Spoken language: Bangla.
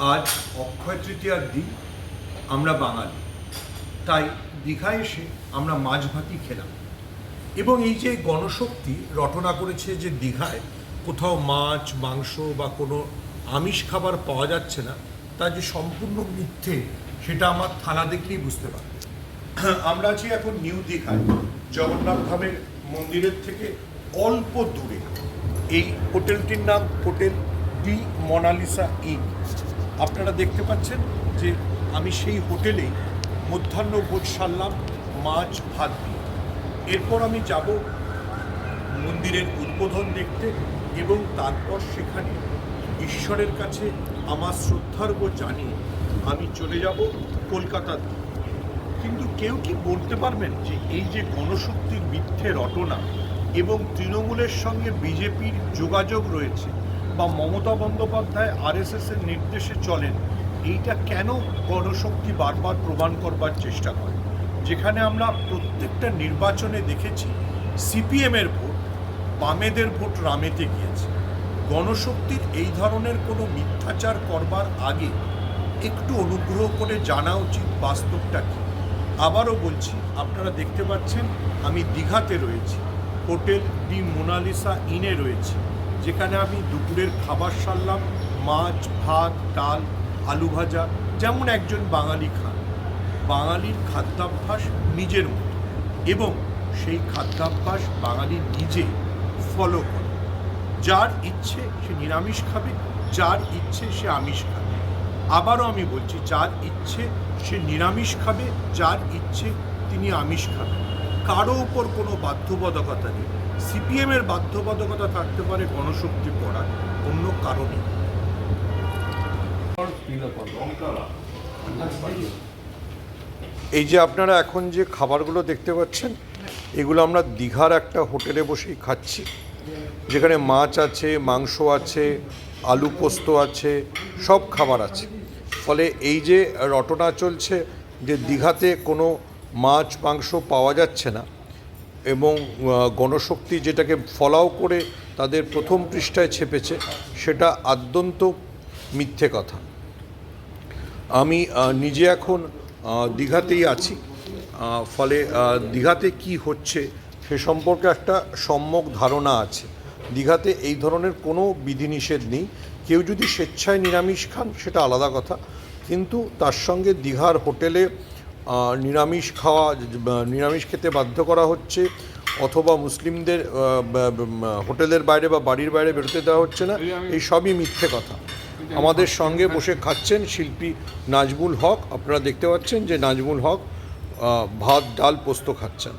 আজ অক্ষয় তৃতীয়ার দিন, আমরা বাঙালি। তাই দীঘায় এসে আমরা মাছ ভাতি খেলাম। এবং এই যে গণশক্তি রটনা করেছে যে দীঘায়, কোথাও মাছ, মাংস বা কোনো আমিষ খাবার পাওয়া যাচ্ছে না, তা যে সম্পূর্ণ মিথ্যে, সেটা আমার থানা দেখলেই বুঝতে পারবে। আমরা আছি এখন নিউ দীঘায়, জগন্নাথ ধামের মন্দিরের থেকে অল্প দূরে। এই হোটেলটির নাম হোটেল ডি মোনালিসা ইন। আপনারা দেখতে পাচ্ছেন যে আমি সেই হোটেলেই মধ্যাহ্ন ভোজ সারলাম, মাছ, ভাত দিয়ে। এরপর আমি যাব মন্দিরের উদ্বোধন দেখতে এবং তারপর সেখানে ঈশ্বরের কাছে আমার শ্রদ্ধার্ঘ জানিয়ে আমি চলে যাব কলকাতার কিন্তু কেউ কি বলতে পারবেন যে এই যে গণশক্তির মিথ্যে রটনা এবং তৃণমূলের সঙ্গে বিজেপির যোগাযোগ রয়েছে বা মমতা বন্দ্যোপাধ্যায় আরএসএস এর নির্দেশে চলেন, এইটা কেন গণশক্তি বারবার প্রমাণ করবার চেষ্টা করে? যেখানে আমরা প্রত্যেকটা নির্বাচনে দেখেছি সিপিএমের ভোট, বামেদের ভোট রামেতে গিয়েছে। গণশক্তির এই ধরনের কোনো মিথ্যাচার করবার আগে একটু অনুগ্রহ করে জানা উচিত বাস্তবটা কী। আবারও বলছি, আপনারা দেখতে পাচ্ছেন, আমি দীঘাতে রয়েছি, হোটেল ডি মোনালিসা ইনে রয়েছি। যেখানে আমি দুপুরের খাবার সারলাম, মাছ, ভাত, ডাল, আলু ভাজা, যেমন একজন বাঙালি খান। বাঙালির খাদ্যাভ্যাস নিজের মতো এবং সেই খাদ্যাভ্যাস বাঙালি নিজে ফলো করে। যার ইচ্ছে সে নিরামিষ খাবে, যার ইচ্ছে সে আমিষ খাবে। আবারও আমি বলছি, যার ইচ্ছে সে নিরামিষ খাবে, যার ইচ্ছে তিনি আমিষ খাবেন। কারও ওপর কোনো বাধ্যবাধকতা নেই। সিপিএমের বাধ্যবাধকতা থাকতে পারে গণশক্তি পড়ার অন্য কারণে। এই যে আপনারা এখন যে খাবারগুলো দেখতে পাচ্ছেন, এগুলো আমরা দীঘার একটা হোটেলে বসেই খাচ্ছি। যেখানে মাছ আছে, মাংস আছে, আলু পোস্ত আছে, সব খাবার আছে। ফলে এই যে রটনা চলছে যে দীঘাতে কোনো মাছ, মাংস পাওয়া যাচ্ছে না এবং গণশক্তি যেটাকে ফলাও করে তাদের প্রথম পৃষ্ঠায় ছেপেছে, সেটা আদ্যন্ত মিথ্যে কথা। আমি নিজে এখন দীঘাতেই আছি। ফলে দীঘাতে কি হচ্ছে সে সম্পর্কে একটা সম্যক ধারণা আছে। দীঘাতে এই ধরনের কোনো বিধিনিষেধ নেই। কেউ যদি স্বেচ্ছায় নিরামিষ খান, সেটা আলাদা কথা। কিন্তু তার সঙ্গে দীঘার হোটেলে নিরামিষ খাওয়া নিরামিষ খেতে বাধ্য করা হচ্ছে অথবা মুসলিমদের হোটেলের বাইরে বা বাড়ির বাইরে বেরোতে দেওয়া হচ্ছে না এই সবই মিথ্যে কথা। আমাদের সঙ্গে বসে খাচ্ছেন শিল্পী নাজমুল হক আপনারা দেখতে পাচ্ছেন যে নাজমুল হক ভাত ডাল পোস্ত খাচ্ছেন।